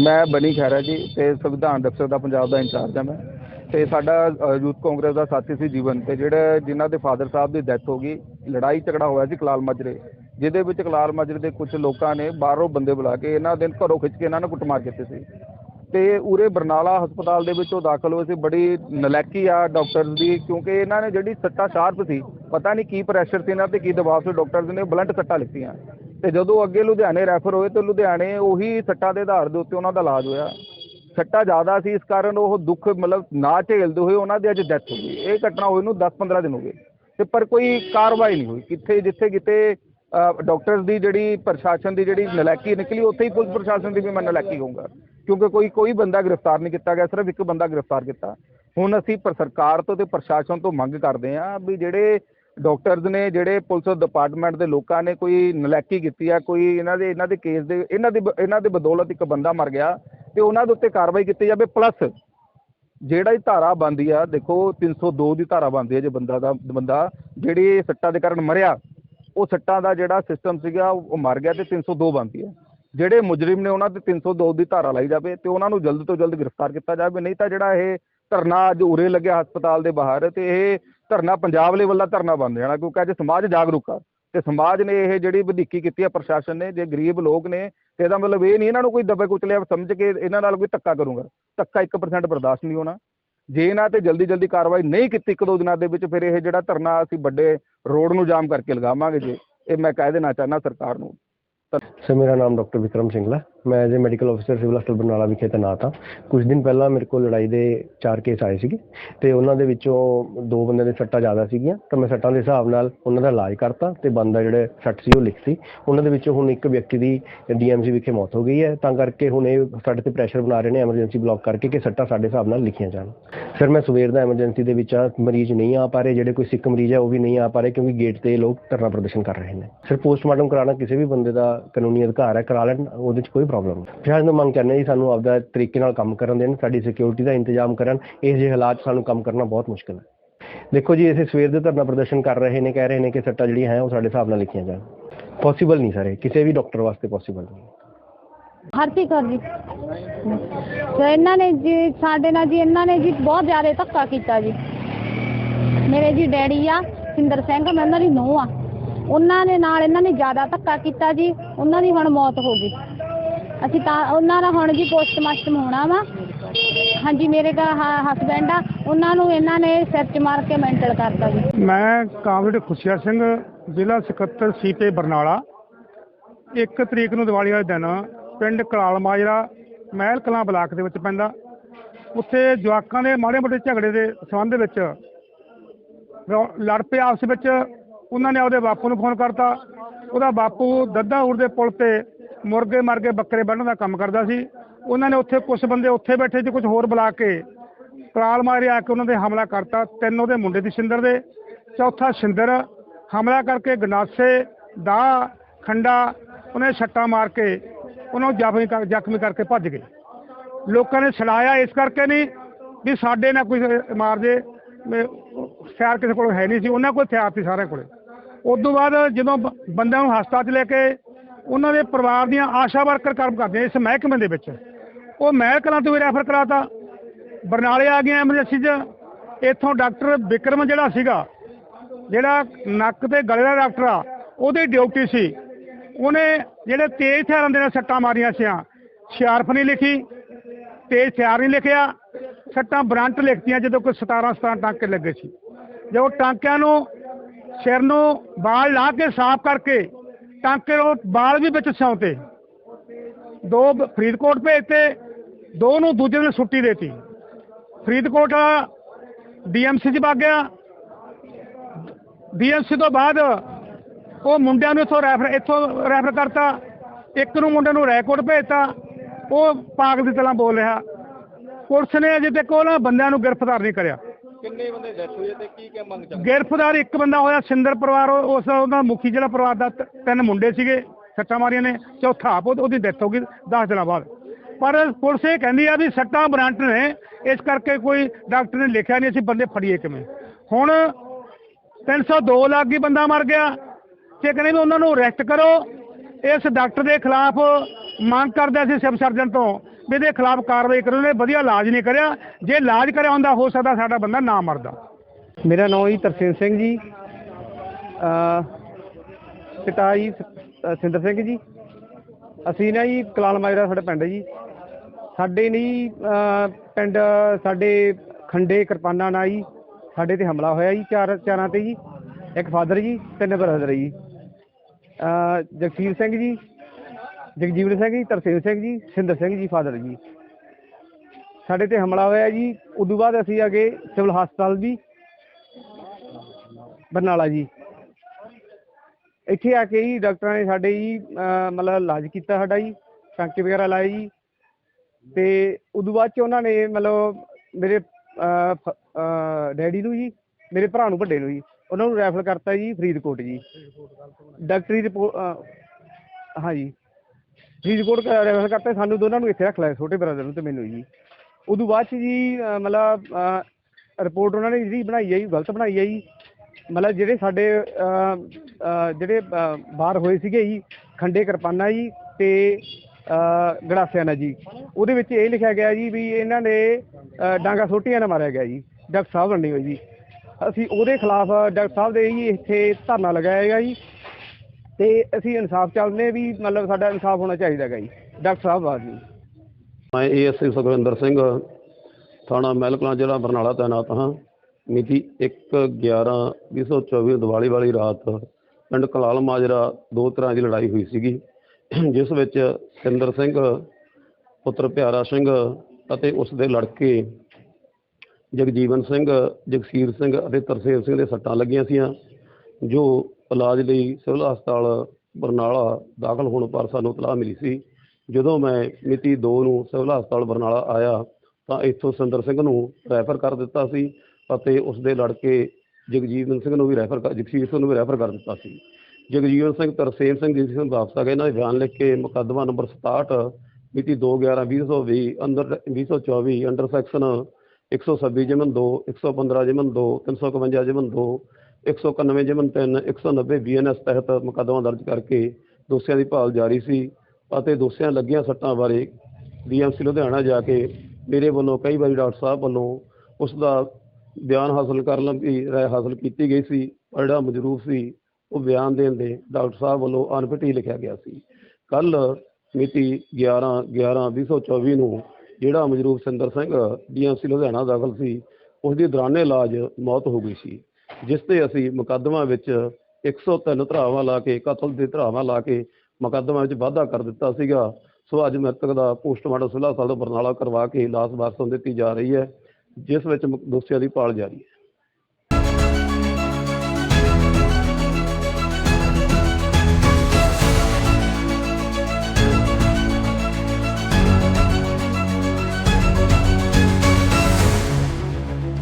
ਮੈਂ ਬਨੀ ਖਹਿਰਾ ਜੀ ਅਤੇ ਸੰਵਿਧਾਨ ਦਫ਼ਤਰ ਦਾ ਪੰਜਾਬ ਦਾ ਇੰਚਾਰਜ ਹਾਂ ਮੈਂ। ਅਤੇ ਸਾਡਾ ਯੂਥ ਕਾਂਗਰਸ ਦਾ ਸਾਥੀ ਸੀ ਜੀਵਨ ਅਤੇ ਜਿਹੜੇ ਜਿਨ੍ਹਾਂ ਦੇ ਫਾਦਰ ਸਾਹਿਬ ਦੀ ਡੈਥ ਹੋ ਗਈ, ਲੜਾਈ ਝਗੜਾ ਹੋਇਆ ਸੀ ਕਲਾਲ ਮਾਜਰੇ, ਜਿਹਦੇ ਵਿੱਚ ਕਲਾਲ ਮਾਜਰੇ ਦੇ ਕੁਝ ਲੋਕਾਂ ਨੇ ਬਾਹਰੋਂ ਬੰਦੇ ਬੁਲਾ ਕੇ ਇਹਨਾਂ ਦੇ ਘਰੋਂ ਖਿੱਚ ਕੇ ਇਹਨਾਂ ਨੂੰ ਕੁੱਟਮਾਰ ਕੀਤੀ ਸੀ। ਤੇ ਉਰੇ ਬਰਨਾਲਾ ਹਸਪਤਾਲ ਦੇ ਵਿੱਚ ਉਹ ਦਾਖਲ ਹੋਏ ਸੀ, ਬੜੀ ਨਲੈਕੀ ਆ ਡਾਕਟਰਸ ਦੀ, ਕਿਉਂਕਿ ਇਹਨਾਂ ਨੇ ਜਿਹੜੀ ਸੱਟਾ ਸ਼ਾਰਪ ਸੀ, ਪਤਾ ਨਹੀਂ ਕੀ ਪ੍ਰੈਸ਼ਰ ਸੀ ਇਹਨਾਂ ਤੇ, ਕੀ ਦਬਾਅ ਸੀ ਡਾਕਟਰਸ ਨੇ ਬਲੰਟ ਸੱਟਾਂ ਲਿੱਤੀਆਂ। ਤੇ ਜਦੋਂ ਅੱਗੇ ਲੁਧਿਆਣੇ ਰੈਫਰ ਹੋਏ ਤੇ ਲੁਧਿਆਣੇ ਉਹੀ ਸੱਟਾਂ ਦੇ ਆਧਾਰ ਦੇ ਉੱਤੇ ਉਹਨਾਂ ਦਾ ਇਲਾਜ ਹੋਇਆ। ਸੱਟਾ ਜ਼ਿਆਦਾ ਸੀ, ਇਸ ਕਾਰਨ ਉਹ ਦੁੱਖ ਮਤਲਬ ਨਾ ਝੇਲਦੇ ਹੋਏ ਉਹਨਾਂ ਦੀ ਅੱਜ ਡੈਥ ਹੋ ਗਈ। ਇਹ ਘਟਨਾ ਹੋਈ ਨੂੰ 10-15 ਦਿਨ ਹੋ ਗਏ। ਤੇ ਪਰ ਕੋਈ ਕਾਰਵਾਈ ਨਹੀਂ ਹੋਈ। ਕਿੱਥੇ, ਜਿੱਥੇ ਕਿਤੇ ਡਾਕਟਰਸ ਦੀ ਜਿਹੜੀ ਪ੍ਰਸ਼ਾਸਨ ਦੀ ਜਿਹੜੀ ਨਲਾਇਕੀ ਨਿਕਲੀ, ਉੱਥੇ ਹੀ ਪੁਲਿਸ ਪ੍ਰਸ਼ਾਸਨ ਦੀ ਵੀ ਮੈਂ ਨਲਾਇਕੀ ਕਹੂੰਗਾ ਕਿਉਂਕਿ ਕੋਈ ਕੋਈ ਬੰਦਾ ਗ੍ਰਿਫਤਾਰ ਨਹੀਂ ਕੀਤਾ ਗਿਆ, ਸਿਰਫ ਇੱਕ ਬੰਦਾ ਗ੍ਰਿਫਤਾਰ ਕੀਤਾ। ਹੁਣ ਅਸੀਂ ਪਰ ਸਰਕਾਰ ਤੋਂ ਤੇ ਪ੍ਰਸ਼ਾਸਨ ਤੋਂ ਮੰਗ ਕਰਦੇ ਹਾਂ ਵੀ ਜਿਹੜੇ ਡਾਕਟਰਸ ਨੇ ਜਿਹੜੇ ਪੁਲਿਸ ਡਿਪਾਰਟਮੈਂਟ ਦੇ ਲੋਕਾਂ ਨੇ ਕੋਈ ਨਲੈਕੀ ਕੀਤੀ ਆ, ਕੋਈ ਇਹਨਾਂ ਦੇ ਇਹਨਾਂ ਦੇ ਕੇਸ ਦੇ, ਇਹਨਾਂ ਦੇ ਬ- ਇਹਨਾਂ ਦੇ ਬਦੌਲਤ ਇੱਕ ਬੰਦਾ ਮਰ ਗਿਆ ਤੇ ਉਹਨਾਂ ਦੇ ਉੱਤੇ ਕਾਰਵਾਈ ਕੀਤੀ ਜਾਵੇ, ਪਲੱਸ ਜਿਹੜਾ ਹੀ ਧਾਰਾ ਬੰਦੀ ਆ, ਦੇਖੋ 302 ਦੀ ਧਾਰਾ ਬੰਦੀ ਹੈ ਜੇ ਬੰਦਾ ਦਾ, ਬੰਦਾ ਜਿਹੜੀ ਸੱਟਾਂ ਦੇ ਕਾਰਨ ਮਰਿਆ, ਉਹ ਸੱਟਾਂ ਦਾ ਜਿਹੜਾ ਸਿਸਟਮ ਸੀਗਾ, ਉਹ ਮਰ ਗਿਆ ਤੇ 302 ਬੰਦੀ ਹੈ ਜਿਹੜੇ ਮੁਜਰਮ ਨੇ ਉਹਨਾਂ ਤੇ 302 ਦੀ ਧਾਰਾ ਲਾਈ ਜਾਵੇ ਤੇ ਉਹਨਾਂ ਨੂੰ ਜਲਦ ਤੋਂ ਜਲਦ ਗ੍ਰਿਫਤਾਰ ਕੀਤਾ ਜਾਵੇ, ਨਹੀਂ ਤਾਂ ਜਿਹੜਾ ਇਹ ਧਰਨਾ ਅੱਜ ਉਰੇ ਲੱਗਿਆ ਹਸਪਤਾਲ ਦੇ ਬਾਹਰ ਤੇ ਇਹ ਧਰਨਾ ਪੰਜਾਬ ਲੈਵਲ ਦਾ ਧਰਨਾ ਬਣ ਜਾਣਾ, ਕਿਉਂਕਿ ਅੱਜ ਸਮਾਜ ਜਾਗਰੂਕ ਆ ਤੇ ਸਮਾਜ ਨੇ ਇਹ ਜਿਹੜੀ ਵਧੀਕੀ ਕੀਤੀ ਆ, ਪ੍ਰਸ਼ਾਸਨ ਨੇ, ਜੇ ਗਰੀਬ ਲੋਕ ਨੇ, ਤੇ ਇਹਦਾ ਮਤਲਬ ਇਹ ਨਹੀਂ ਇਹਨਾਂ ਨੂੰ ਕੋਈ ਦੱਬੇ ਕੁਚਲਿਆ ਸਮਝ ਕੇ ਇਹਨਾਂ ਨਾਲ ਕੋਈ ਧੱਕਾ ਕਰੂੰਗਾ। ਧੱਕਾ 1% ਬਰਦਾਸ਼ਤ ਨਹੀਂ ਹੋਣਾ। ਜੇ ਇਹਨਾਂ ਤੇ ਜਲਦੀ ਜਲਦੀ ਕਾਰਵਾਈ ਨਹੀਂ ਕੀਤੀ ਇੱਕ ਦੋ ਦਿਨਾਂ ਦੇ ਵਿੱਚ, ਫਿਰ ਇਹ ਜਿਹੜਾ ਧਰਨਾ ਅਸੀਂ ਵੱਡੇ ਰੋਡ ਨੂੰ ਜਾਮ ਕਰਕੇ ਲਗਾਵਾਂਗੇ ਜੇ, ਇਹ ਮੈਂ ਕਹਿ ਦੇਣਾ ਚਾਹੁੰਦਾ ਸਰਕਾਰ ਨੂੰ। ਸਰ, ਮੇਰਾ ਨਾਮ ਡਾਕਟਰ ਵਿਕਰਮ ਸਿੰਘਲਾ ਮੈਂ ਐਜ਼ ਅ ਮੈਡੀਕਲ ਅਫਸਰ ਸਿਵਲ ਹਸਪਤਾਲ ਬਰਨਾਲਾ ਵਿਖੇ ਤੈਨਾਤ ਹਾਂ। ਕੁਝ ਦਿਨ ਪਹਿਲਾਂ ਮੇਰੇ ਕੋਲ ਲੜਾਈ ਦੇ ਚਾਰ ਕੇਸ ਆਏ ਸੀਗੇ ਤੇ ਉਹਨਾਂ ਦੇ ਵਿੱਚੋਂ ਦੋ ਬੰਦਿਆਂ ਦੇ ਸੱਟਾਂ ਜ਼ਿਆਦਾ ਸੀਗੀਆਂ ਤਾਂ ਮੈਂ ਸੱਟਾਂ ਦੇ ਹਿਸਾਬ ਨਾਲ ਉਹਨਾਂ ਦਾ ਇਲਾਜ ਕਰਤਾ ਤੇ ਬੰਦਾ ਜਿਹੜੇ ਸੱਟ ਸੀ ਉਹ ਲਿਖਤੀ। ਉਹਨਾਂ ਦੇ ਵਿੱਚੋਂ ਹੁਣ ਇੱਕ ਵਿਅਕਤੀ ਦੀ ਡੀਐਮਸੀ ਵਿਖੇ ਮੌਤ ਹੋ ਗਈ ਹੈ। ਤਾਂ ਕਰਕੇ ਹੁਣ ਇਹ ਸਾਡੇ ਤੇ ਪ੍ਰੈਸ਼ਰ ਬਣਾ ਰਹੇ ਨੇ ਐਮਰਜੈਂਸੀ ਬਲੌਕ ਕਰਕੇ ਕਿ ਸੱਟਾਂ ਸਾਡੇ ਹਿਸਾਬ ਨਾਲ ਲਿਖੀਆਂ ਜਾਣ। ਸਰ ਮੈਂ ਸਵੇਰ ਦਾ ਐਮਰਜੈਂਸੀ ਦੇ ਵਿੱਚ ਆ ਮਰੀਜ਼ ਨਹੀਂ ਆ ਪਾ ਰਹੇ। ਜਿਹੜੇ ਕੋਈ ਸਿੱਖ ਮਰੀਜ਼ ਹੈ, ਉਹ ਵੀ ਨਹੀਂ ਆ ਪਾ ਰਹੇ ਕਿਉਂਕਿ ਗੇਟ ਤੇ ਲੋਕ ਧਰਨਾ ਪ੍ਰਦਰਸ਼ਨ ਕਰ ਰਹੇ ਨੇ। ਸਰ ਪੋਸਟਮਾਰਟਮ ਕਰਾਉਣਾ ਕਿਸੇ ਵੀ ਬੰਦੇ ਦਾ ਕਾਨੂੰਨੀ ਅਧਿਕਾਰ ਹੈ, ਕਰਾ ਲੈਣ, ਉਹਦੇ 'ਚ ਕੋਈ ਪ੍ਰੋਬਲਮ ਪ੍ਰਸ਼ਾਸਨ ਤੋਂ ਮੰਗ ਕਰਨੇ ਜੀ ਸਾਨੂੰ ਆਪਦਾ ਤਰੀਕੇ ਨਾਲ ਕੰਮ ਕਰਨ ਦੇਣ, ਸਾਡੀ ਸਿਕਿਉਰਿਟੀ ਦਾ ਇੰਤਜ਼ਾਮ ਕਰਨ। ਇਹ ਜਿਹੇ ਹਾਲਾਤ ਸਾਨੂੰ ਕੰਮ ਕਰਨਾ ਬਹੁਤ ਮੁਸ਼ਕਲ ਹੈ ਦੇਖੋ ਜੀ ਅਸੀਂ ਸਵੇਰ ਦੇ ਧਰਨਾ ਪ੍ਰਦਰਸ਼ਨ ਕਰ ਰਹੇ ਨੇ, ਕਹਿ ਰਹੇ ਨੇ ਕਿ ਸੱਟਾਂ ਜਿਹੜੀਆਂ ਹੈ, ਉਹ ਸਾਡੇ ਹਿਸਾਬ ਨਾਲ ਲਿਖੀਆਂ ਜਾਣ। ਪੋਸੀਬਲ ਨਹੀਂ ਸਰ, ਕਿਸੇ ਵੀ ਡਾਕਟਰ ਵਾਸਤੇ ਪੋਸੀਬਲ ਨਹੀਂ। ਹਰਪੀ ਕੌਰ ਜੀ। ਤੇ ਇਹਨਾਂ ਨੇ ਜੀ, ਸਾਡੇ ਨਾਲ ਜੀ, ਇਹਨਾਂ ਨੇ ਜੀ ਬਹੁਤ ਜ਼ਿਆਦਾ ਧੱਕਾ ਕੀਤਾ ਜੀ। ਮੇਰੇ ਜੀ ਡੈਡੀ ਆ, ਸਿੰਦਰ ਸਿੰਘ, ਮੈਂ ਉਹਨਾਂ ਦੀ ਨੂੰਹ ਆ। ਉਹਨਾਂ ਦੇ ਨਾਲ ਇਹਨਾਂ ਨੇ ਜ਼ਿਆਦਾ ਧੱਕਾ ਕੀਤਾ ਜੀ, ਉਹਨਾਂ ਦੀ ਹੁਣ ਮੌਤ ਹੋ ਗਈ। ਅਸੀਂ ਤਾਂ ਉਹਨਾਂ ਦਾ ਹੁਣ ਜੀ ਪੋਸਟਮਾਰਟਮ ਹੋਣਾ ਵਾ। ਹਾਂਜੀ, ਮੇਰੇ ਦਾ ਹਸਬੈਂਡ ਆ। ਉਹਨਾਂ ਨੂੰ ਇਹਨਾਂ ਨੇ ਸਿਰ 'ਚ ਮਾਰ ਕੇ ਮੈਂਟਲ ਕਰਤਾ ਜੀ। ਮੈਂ ਕਾਮਰੇਡ ਖੁਸ਼ੀਆ ਸਿੰਘ, ਜ਼ਿਲ੍ਹਾ ਸਕੱਤਰ ਸੀਪੇ ਬਰਨਾਲਾ। 1 ਤਰੀਕ ਨੂੰ ਦੀਵਾਲੀ ਵਾਲੇ ਦਿਨ ਪਿੰਡ ਕਲਾਲ ਮਾਜਰਾ ਮਹਿਲ ਕਲਾਂ ਬਲਾਕ ਦੇ ਵਿੱਚ ਪੈਂਦਾ। ਉੱਥੇ ਜਵਾਕਾਂ ਦੇ ਮਾੜੇ ਮੋਟੇ ਝਗੜੇ ਦੇ ਸੰਬੰਧ ਵਿੱਚ ਲੜ ਪਏ ਆਪਸ ਵਿੱਚ। ਉਹਨਾਂ ਨੇ ਉਹਦੇ ਬਾਪੂ ਨੂੰ ਫੋਨ ਕਰਤਾ। ਉਹਦਾ ਬਾਪੂ ਦੱਦਾ ਦੱਦਾਹੂਰ ਦੇ ਪੁਲ ਤੇ ਮੁਰਗੇ ਮਰ ਕੇ ਬੱਕਰੇ ਬੰਨ੍ਹਣ ਦਾ ਕੰਮ ਕਰਦਾ ਸੀ। ਉਹਨਾਂ ਨੇ ਉੱਥੇ ਕੁਝ ਬੰਦੇ ਉੱਥੇ ਬੈਠੇ ਸੀ ਕੁਝ ਹੋਰ ਬੁਲਾ ਕੇ ਕਲਾਲ ਮਾਰੇ ਆ ਕੇ ਉਹਨਾਂ ਦੇ ਹਮਲਾ ਕਰਤਾ। ਤਿੰਨ ਉਹਦੇ ਮੁੰਡੇ ਦੀ ਸਿੰਦਰ ਦੇ, ਚੌਥਾ ਸਿੰਦਰ, ਹਮਲਾ ਕਰਕੇ ਗਨਾਸੇ ਦਾ ਖੰਡਾ, ਉਹਨੇ ਛੱਟਾ ਮਾਰ ਕੇ ਉਹਨਾਂ ਨੂੰ ਜ਼ਖਮੀ ਕਰ, ਜ਼ਖਮੀ ਕਰਕੇ ਭੱਜ ਗਏ। ਲੋਕਾਂ ਨੇ ਛਡਾਇਆ ਇਸ ਕਰਕੇ ਨਹੀਂ ਵੀ ਸਾਡੇ ਨਾਲ ਕੋਈ ਮਾਰ ਜੇ, ਵੀ ਹਥਿਆਰ ਕਿਸੇ ਕੋਲ ਹੈ ਨਹੀਂ ਸੀ, ਉਹਨਾਂ ਕੋਲ ਹਥਿਆਰ ਸੀ ਸਾਰਿਆਂ ਕੋਲੇ। ਉਸ ਤੋਂ ਬਾਅਦ ਜਦੋਂ ਬ- ਬੰਦਿਆਂ ਨੂੰ ਹਸਪਤਾਲ 'ਚ ਲੈ ਕੇ ਉਹਨਾਂ ਦੇ ਪਰਿਵਾਰ ਦੀਆਂ ਆਸ਼ਾ ਵਰਕਰ ਕੰਮ ਕਰਦੇ ਇਸ ਮਹਿਕਮੇ ਦੇ ਵਿੱਚ। ਉਹ ਮਹਿਕਮਾ ਤੋਂ ਵੀ ਰੈਫਰ ਕਰਾਤਾ। ਬਰਨਾਲੇ ਆ ਗਏ ਐਮਰਜੈਂਸੀ 'ਚ। ਇੱਥੋਂ ਡਾਕਟਰ ਵਿਕਰਮ ਜਿਹੜਾ ਸੀਗਾ, ਜਿਹੜਾ ਨੱਕ ਤੇ ਗਲੇ ਦਾ ਡਾਕਟਰ ਆ, ਉਹਦੀ ਡਿਊਟੀ ਸੀ। ਉਹਨੇ ਜਿਹੜੇ ਤੇਜ਼ ਹਥਿਆਰਾਂ ਦੇ ਨਾਲ ਸੱਟਾਂ ਮਾਰੀਆਂ ਸੀਆਂ ਸ਼ਾਰਪ ਨਹੀਂ ਲਿਖੀ, ਤੇਜ਼ ਹਥਿਆਰ ਨਹੀਂ ਲਿਖਿਆ, ਸੱਟਾਂ ਬਰੰਟ ਲਿਖਤੀਆਂ ਜਦੋਂ ਕੋਈ 17 17 ਟਾਂਕੇ ਲੱਗੇ ਸੀ। ਜਦੋਂ ਟਾਂਕਿਆਂ ਨੂੰ, ਸਿਰ ਨੂੰ ਬਾਲ ਲਾ ਕੇ ਸਾਫ਼ ਕਰਕੇ ਤਾਂ ਕਿ ਉਹ ਬਾਲ ਵੀ ਵਿੱਚ ਸਿਉਂਤੇ ਦੋ ਫਰੀਦਕੋਟ ਭੇਜਤੇ ਦੋ ਨੂੰ ਦੂਜੇ ਨੇ ਛੁੱਟੀ ਦੇਤੀ। ਫਰੀਦਕੋਟ ਡੀਐਮਸੀ 'ਚ ਵਗ ਗਿਆ। ਡੀਐਮਸੀ ਤੋਂ ਬਾਅਦ ਉਹ ਮੁੰਡਿਆਂ ਨੂੰ ਇੱਥੋਂ ਰੈਫਰ ਇੱਥੋਂ ਰੈਫਰ ਕਰਤਾ। ਇੱਕ ਨੂੰ ਮੁੰਡੇ ਨੂੰ ਰੈਕੋਰਡ ਭੇਜਤਾ। ਉਹ ਪਾਕ ਦੀ ਤਰ੍ਹਾਂ ਬੋਲ ਰਿਹਾ। ਪੁਲਿਸ ਨੇ ਅਜੇ ਤੱਕ ਉਹਨਾਂ ਬੰਦਿਆਂ ਨੂੰ ਗ੍ਰਿਫਤਾਰ ਨਹੀਂ ਕਰਿਆ। ਕਿੰਨੇ ਬੰਦੇ ਡੈਥ ਹੋਈ ਤੇ ਕੀ ਕੀ ਮੰਗ ਗ੍ਰਿਫਤਾਰ ਇੱਕ ਬੰਦਾ ਹੋਇਆ, ਸਿੰਦਰ ਪਰਿਵਾਰ, ਉਹ- ਉਸ ਉਹਦਾ ਮੁਖੀ ਜਿਹੜਾ ਪਰਿਵਾਰ ਦਾ ਤ- ਤਿੰਨ ਮੁੰਡੇ ਸੀਗੇ, ਸੱਟਾਂ ਮਾਰੀਆਂ ਨੇ, ਚੌਥਾ ਆਪ ਉਹ- ਉਹਦੀ ਡੈਥ ਹੋ ਗਈ 10 ਦਿਨਾਂ ਬਾਅਦ। ਪਰ ਪੁਲਿਸ ਇਹ ਕਹਿੰਦੀ ਆ ਵੀ ਸੱਟਾਂ ਬਰੰਟ ਨੇ, ਇਸ ਕਰਕੇ ਕੋਈ ਡਾਕਟਰ ਨੇ ਲਿਖਿਆ ਨਹੀਂ ਅਸੀਂ ਬੰਦੇ ਫੜੀਏ ਕਿਵੇਂ। ਹੁਣ 302 ਲੱਖ ਹੀ ਬੰਦਾ ਮਰ ਗਿਆ, ਤੇ ਕਹਿੰਦੇ ਵੀ ਉਹਨਾਂ ਨੂੰ ਅਰੈਸਟ ਕਰੋ। ਇਸ ਡਾਕਟਰ ਦੇ ਖਿਲਾਫ ਮੰਗ ਕਰਦੇ ਸੀ ਸਿਵ ਸਰਜਨ ਤੋਂ। ਇਹਦੇ ਖਿਲਾਫ ਕਾਰਵਾਈ ਕਰੋ ਨੇ ਵਧੀਆ ਇਲਾਜ ਨਹੀਂ ਕਰਿਆ। ਜੇ ਇਲਾਜ ਕਰਿਆ ਹੁੰਦਾ ਹੋ ਸਕਦਾ ਸਾਡਾ ਬੰਦਾ ਨਾ ਮਰਦਾ। ਮੇਰਾ ਨਾਮ ਜੀ ਤਰਸੇਮ ਸਿੰਘ ਜੀ। ਪਿਤਾ ਜੀ ਸਿੰਦਰ ਸਿੰਘ ਜੀ। ਅਸੀਂ ਨਾ ਜੀ ਕਲਾਲ ਮਾਜਰਾ ਸਾਡਾ ਪਿੰਡ ਜੀ। ਸਾਡੇ ਨਹੀਂ ਪਿੰਡ ਸਾਡੇ ਖੰਡੇ ਕਿਰਪਾਨਾ ਨਾਲ ਜੀ ਸਾਡੇ ਤੇ ਹਮਲਾ ਹੋਇਆ ਜੀ ਚਾਰ ਚਾਰਾਂ ਤੇ ਜੀ। ਇੱਕ ਫਾਦਰ ਜੀ ਤਿੰਨ ਬ੍ਰਦਰ ਜੀ। ਅ, ਜਗਸੀਰ ਸਿੰਘ ਜੀ। ਜਗਜੀਵਨ ਸਿੰਘ ਜੀ ਤਰਸੇਮ ਸਿੰਘ ਜੀ ਸਿੰਦਰ ਸਿੰਘ ਜੀ ਫਾਦਰ ਜੀ। ਸਾਡੇ ਤੇ ਹਮਲਾ ਹੋਇਆ ਜੀ। ਉਦੋਂ ਬਾਅਦ ਅਸੀਂ ਅੱਗੇ ਸਿਵਲ ਹਸਪਤਾਲ ਜੀ ਬਰਨਾਲਾ ਜੀ। ਇੱਥੇ ਆ ਕੇ ਜੀ ਡਾਕਟਰਾਂ ਨੇ ਸਾਡੇ ਜੀ ਅਹ ਮਤਲਬ ਇਲਾਜ ਕੀਤਾ ਸਾਡਾ ਜੀ ਟਾਂਕੇ ਵਗੈਰਾ ਲਾਏ ਜੀ। ਤੇ ਉਦੋਂ ਬਾਅਦ ਚ ਉਹਨਾਂ ਨੇ ਮਤਲਬ ਮੇਰੇ ਅਹ, ਫ- ਅਹ, ਡੈਡੀ ਨੂੰ ਜੀ ਮੇਰੇ ਭਰਾ ਨੂੰ ਵੱਡੇ ਨੂੰ ਜੀ ਉਹਨਾਂ ਨੂੰ ਰੈਫਰ ਕਰਤਾ ਜੀ ਫਰੀਦਕੋਟ ਜੀ। ਡਾਕਟਰੀ ਰਿਪੋਰਟ ਹਾਂਜੀ। ਫਰੀਦਕੋਟ ਰੈਫਰ ਕਰਤਾ ਸਾਨੂੰ ਦੋਨਾਂ ਨੂੰ ਇੱਥੇ ਰੱਖ ਲਿਆ ਛੋਟੇ ਬ੍ਰਦਰ ਨੂੰ ਤੇ ਮੈਨੂੰ ਜੀ। ਉਦੋਂ ਬਾਅਦ ਚ ਜੀ ਅਹ, ਮਤਲਬ ਰਿਪੋਰਟ ਉਹਨਾਂ ਨੇ ਜਿਹੜੀ ਬਣਾਈ ਹੈ ਜੀ ਗਲਤ ਬਣਾਈ ਹੈ ਜੀ। ਮਤਲਬ ਜਿਹੜੇ ਸਾਡੇ ਅਹ, ਅਹ, ਜਿਹੜੇ ਅਹ, ਬਾਹਰ ਹੋਏ ਸੀਗੇ ਜੀ ਖੰਡੇ ਕਿਰਪਾਨਾਂ ਜੀ ਤੇ ਅਹ, ਗੜਾਸਿਆਂ ਨਾਲ ਜੀ। ਉਹਦੇ ਵਿੱਚ ਇਹ ਲਿਖਿਆ ਗਿਆ ਜੀ ਵੀ ਇਹਨਾਂ ਨੇ ਅਹ, ਡਾਂਗਾ ਸੋਟੀਆਂ ਨਾਲ ਮਾਰਿਆ ਗਿਆ ਜੀ ਡਾਕਟਰ ਸਾਹਿਬ ਬਣੀ ਹੋਈ ਜੀ। ਅਸੀਂ ਉਹਦੇ ਖਿਲਾਫ ਡਾਕਟਰ ਸਾਹਿਬ ਦੇ ਜੀ ਇੱਥੇ ਧਰਨਾ ਲਗਾਇਆ ਗਿਆ ਜੀ। ਤੇ ਅਸੀਂ ਇਨਸਾਫ ਚਾਹੁੰਦੇ ਵੀ ਮਤਲਬ ਸਾਡਾ ਇਨਸਾਫ ਹੋਣਾ ਚਾਹੀਦਾ ਹੈਗਾ ਜੀ, ਡਾਕਟਰ ਸਾਹਿਬ ਬਾਅਦ ਜੀ ਮੈਂ ਏਐਸਆਈ ਸੁਖਵਿੰਦਰ ਸਿੰਘ, ਥਾਣਾ ਮਹਿਲ ਜ਼ਿਲ੍ਹਾ ਬਰਨਾਲਾ ਤੈਨਾਤ ਹਾਂ। ਮਿਤੀ 1/11/2024 ਦੀਵਾਲੀ ਵਾਲੀ ਰਾਤ ਪਿੰਡ ਕਲਾਲ ਮਾਜਰਾ ਦੋ ਤਰ੍ਹਾਂ ਦੀ ਲੜਾਈ ਹੋਈ ਸੀਗੀ, ਜਿਸ ਵਿੱਚ ਸਿੰਦਰ ਸਿੰਘ, ਪੁੱਤਰ ਪਿਆਰਾ ਸਿੰਘ ਅਤੇ ਉਸ ਦੇ ਲੜਕੇ ਜਗਜੀਵਨ ਸਿੰਘ, ਜਗਸੀਰ ਸਿੰਘ ਅਤੇ ਤਰਸੇਮ ਸਿੰਘ ਦੇ ਸੱਟਾਂ ਲੱਗੀਆਂ ਸੀਆਂ, ਜੋ ਇਲਾਜ ਲਈ ਸਿਵਲ ਹਸਪਤਾਲ ਬਰਨਾਲਾ ਦਾਖਲ ਹੋਣ ਪਰ ਸਾਨੂੰ ਇਤਲਾਹ ਮਿਲੀ ਸੀ। ਜਦੋਂ ਮੈਂ ਮਿਤੀ 2 ਨੂੰ ਸਿਵਲ ਹਸਪਤਾਲ ਬਰਨਾਲਾ ਆਇਆ ਤਾਂ ਇੱਥੋਂ ਸਿੰਦਰ ਸਿੰਘ ਨੂੰ ਰੈਫਰ ਕਰ ਦਿੱਤਾ ਸੀ ਅਤੇ ਉਸ ਦੇ ਲੜਕੇ ਜਗਜੀਵਨ ਸਿੰਘ ਨੂੰ ਵੀ ਰੈਫਰ ਜਗਸੀਰ ਸਿੰਘ ਨੂੰ ਵੀ ਰੈਫਰ ਕਰ ਦਿੱਤਾ ਸੀ। ਜਗਜੀਵਨ ਸਿੰਘ, ਤਰਸੇਮ ਸਿੰਘ ਜੀ ਸਿੰਘ ਵਾਪਸ ਆ ਗਏ। ਇਹਨਾਂ ਦੇ ਬਿਆਨ ਲਿਖ ਕੇ ਮੁਕੱਦਮਾ ਨੰਬਰ 67 ਮਿਤੀ 2/11/2020 ਅੰਦਰ 2024 ਅੰਡਰ ਸੈਕਸ਼ਨ 126 ਜਿਮਨ 2 115 ਜਿਮਨ 2 351 ਜਮਨ 2 191 ਜਿਮਨ 3 190 ਬੀਐਨਐਸ ਤਹਿਤ ਮੁਕੱਦਮਾ ਦਰਜ ਕਰਕੇ ਦੋਸ਼ੀਆਂ ਦੀ ਭਾਲ ਜਾਰੀ ਸੀ ਅਤੇ ਦੋਸ਼ੀਆਂ ਲੱਗੀਆਂ ਸੱਟਾਂ ਬਾਰੇ ਡੀਐਮਸੀ ਲੁਧਿਆਣਾ ਜਾ ਕੇ ਮੇਰੇ ਵੱਲੋਂ ਕਈ ਵਾਰੀ ਡਾਕਟਰ ਸਾਹਿਬ ਵੱਲੋਂ ਉਸ ਦਾ ਬਿਆਨ ਹਾਸਲ ਕਰਨ ਦੀ ਰਾਏ ਹਾਸਲ ਕੀਤੀ ਗਈ ਸੀ, ਪਰ ਜਿਹੜਾ ਮਜਰੂਫ ਸੀ, ਉਹ ਬਿਆਨ ਦੇਣ ਦੇ ਡਾਕਟਰ ਸਾਹਿਬ ਵੱਲੋਂ ਅਨਫਿਟ ਹੀ ਲਿਖਿਆ ਗਿਆ ਸੀ। ਕੱਲ ਮਿਤੀ 11 11 2024 ਨੂੰ ਜਿਹੜਾ ਮਜਰੂਫ ਸਿੰਦਰ ਸਿੰਘ ਡੀਐਮਸੀ ਲੁਧਿਆਣਾ ਦਾਖਲ ਸੀ, ਉਸ ਦੀ ਦੌਰਾਨੇ ਇਲਾਜ ਮੌਤ ਹੋ ਗਈ ਸੀ। ਜਿਸ ਤੇ ਅਸੀਂ ਮੁਕੱਦਮਾ ਵਿੱਚ 103 ਧਰਾਵਾਂ ਲਾ ਕੇ, ਕਤਲ ਦੇ ਧਰਾਵਾਂ ਲਾ ਕੇ ਮੁਕੱਦਮਾ ਵਿੱਚ ਵਾਧਾ ਕਰ ਦਿੱਤਾ ਸੀਗਾ। ਸੋ ਅੱਜ ਮ੍ਰਿਤਕ ਦਾ ਪੋਸਟਮਾਰਟਮ ਸਿਵਲ ਹਸਪਤਾਲ ਬਰਨਾਲਾ ਕਰਵਾ ਕੇ ਲਾਸ਼ ਵਾਰਸਾਂ ਦਿੱਤੀ ਜਾ ਰਹੀ ਹੈ, ਜਿਸ ਵਿੱਚ ਦੋਸ਼ੀਆਂ ਦੀ ਭਾਲ ਜਾਰੀ ਹੈ।